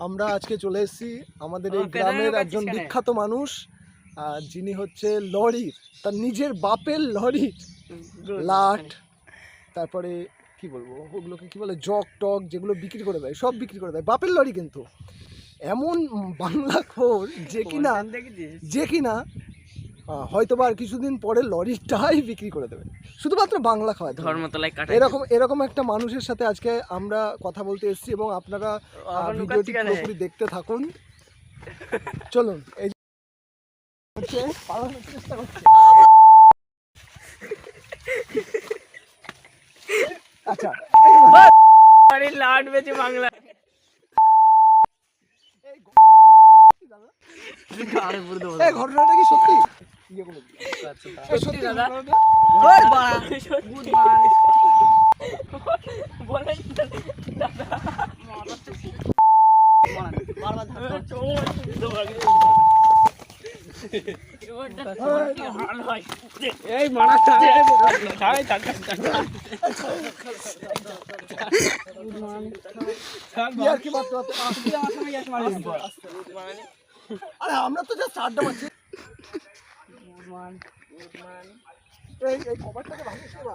আমরা আজকে চলে এসেছি আমাদের এই গ্রামের একজন বিখ্যাত মানুষ যিনি হচ্ছে লরির তার নিজের বাপের লরির লাট তারপরে কি বলব ওগুলোকে কি বলে জক টক যেগুলো বিক্রি করে দেয় সব বিক্রি করে দেয় বাপের লরি কিন্তু। এমন বাংলা খোর যে কিনা যে কিনা হয়তো বা আর কিছুদিন পরে লরিটাই বিক্রি করে দেবে। শুধুমাত্র বাংলা খাওয়া ধর্মতলায় এরকম এরকম একটা মানুষের সাথে আজকে আমরা কথা বলতে এসেছি এবং আপনারা ভিডিওটি পুরোপুরি দেখতে থাকুন। চলুন এই হচ্ছে পালানোর চেষ্টা করছে। আচ্ছা লাট বেচে বাংলা। ঘটনাটা কি সত্যি। এই মারা টাকা কি আরে আমরা তো যা আড্ডা মারছি এই এই কভারটাকে ভাঙিস না